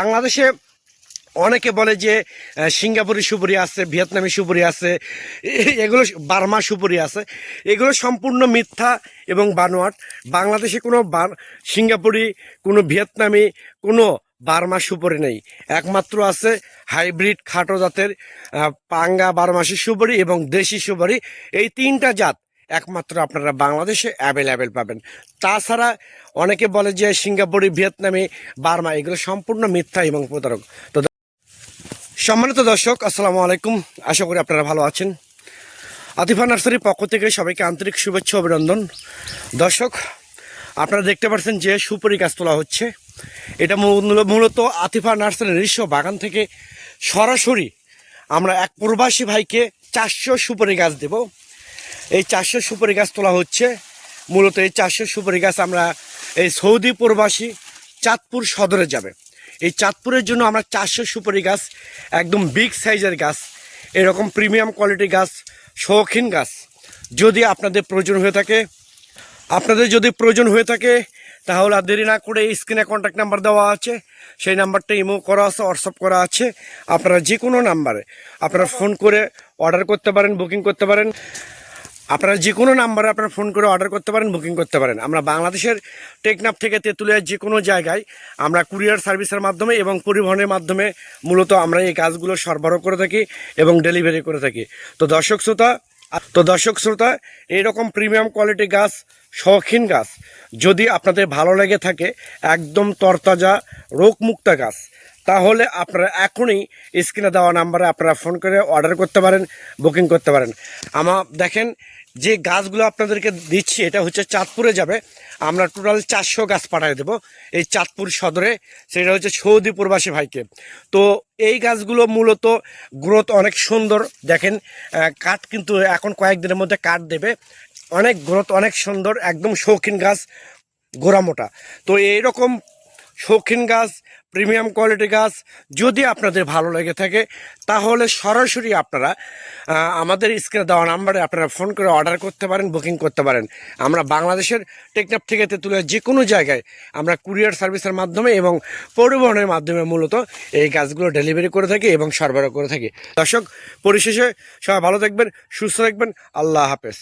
বাংলাদেশে অনেকে বলে যে সিঙ্গাপুরি সুপুরি আছে ভিয়েতনামি সুপুরি আছে, এগুলো বার্মা সুপুরি আছে। এগুলো সম্পূর্ণ মিথ্যা এবং বানোয়াট। বাংলাদেশে কোনো সিঙ্গাপুরি, কোনো ভিয়েতনামি, কোনো বার্মা সুপুরি নেই। একমাত্র আছে হাইব্রিড খাটো জাতের পাঙ্গা বারমাসি সুপুরি এবং দেশি সুপুরি। এই তিনটা জাত একমাত্র আপনারা বাংলাদেশে অ্যাভেলেবেল পাবেন। তাছাড়া অনেকে বলে যে সিঙ্গাপুরি, ভিয়েতনামি, বার্মা, এগুলো সম্পূর্ণ মিথ্যা এবং প্রতারক। তো সম্মানিত দর্শক, আসসালামু আলাইকুম। আশা করি আপনারা ভালো আছেন। আতিফা নার্সারির পক্ষ থেকে সবাইকে আন্তরিক শুভেচ্ছা, অভিনন্দন। দর্শক, আপনারা দেখতে পাচ্ছেন যে সুপারি গাছ তোলা হচ্ছে। এটা মূলত আতিফা নার্সারির নিজস্ব বাগান থেকে সরাসরি আমরা এক প্রবাসী ভাইকে চারশো সুপারি গাছ দেব। এই চারশো সুপারি গাছ তোলা হচ্ছে। মূলত এই চারশো সুপারি গাছ আমরা এই সৌদি প্রবাসী চাঁদপুর সদরে যাবে। এই চাঁদপুরের জন্য আমরা চারশো সুপারি গাছ, একদম বিগ সাইজের গাছ, এরকম প্রিমিয়াম কোয়ালিটি গাছ, শৌখিন গাছ যদি আপনাদের প্রয়োজন হয়ে থাকে। আপনাদের যদি প্রয়োজন হয়ে থাকে, তাহলে আর দেরি না করে স্ক্রিনে কন্ট্যাক্ট নাম্বার দেওয়া আছে। সেই নাম্বারটা ইমো করা আছে হোয়াটসঅ্যাপ করা আছে। আপনারা যে কোনো নাম্বারে আপনারা ফোন করে অর্ডার করতে পারেন বুকিং করতে পারেন। আপনারা যে কোনো নাম্বারে আপনারা ফোন করে অর্ডার করতে পারেন বুকিং করতে পারেন। আমরা বাংলাদেশের টেকনাফ থেকে তেঁতুলিয়ার যে কোনো জায়গায় আমরা কুরিয়ার সার্ভিসের মাধ্যমে এবং পরিবহনের মাধ্যমে মূলত আমরা এই কাজগুলো সরবরাহ করে থাকি এবং ডেলিভারি করে থাকি। তো দর্শক শ্রোতা, তো দর্শক শ্রোতা এইরকম প্রিমিয়াম কোয়ালিটি গাছ শৌখিন গাছ যদি আপনাদের ভালো লেগে থাকে, একদম তরতাজা, রোগমুক্ত গাছ তাহলে আপনারা এখনই স্ক্রিনে দেওয়া নাম্বারে আপনারা ফোন করে অর্ডার করতে পারেন বুকিং করতে পারেন। আমার দেখেন, যে গাছগুলো আপনাদেরকে দিচ্ছি, এটা হচ্ছে চাঁদপুরে যাবে। আমরা টোটাল চারশো গাছ পাঠিয়ে দেবো এই চাঁদপুর সদরে। সেটা হচ্ছে সৌদি প্রবাসী ভাইকে। তো এই গাছগুলো মূলত গ্রোথ অনেক সুন্দর। দেখেন কাঠ কিন্তু এখন কয়েকদিনের মধ্যে কাঠ দেবে। অনেক গ্রোথ অনেক সুন্দর, একদম শৌখিন গাছ, গোড়া মোটা। তো এইরকম শৌখিন গাছ প্রিমিয়াম কোয়ালিটি গাছ যদি আপনাদের ভালো লেগে থাকে, তাহলে সরাসরি আপনারা আমাদের স্ক্রিনে দেওয়া নাম্বারে আপনারা ফোন করে অর্ডার করতে পারেন, বুকিং করতে পারেন। আমরা বাংলাদেশের টেকনাফ থেকে তেঁতুলে যে কোনো জায়গায় আমরা কুরিয়ার সার্ভিসের মাধ্যমে এবং পরিবহনের মাধ্যমে মূলত এই গাছগুলো ডেলিভারি করে থাকি এবং সরবরাহ করে থাকি। দর্শক, পরিশেষে সবাই ভালো থাকবেন, সুস্থ থাকবেন, আল্লাহ হাফেজ।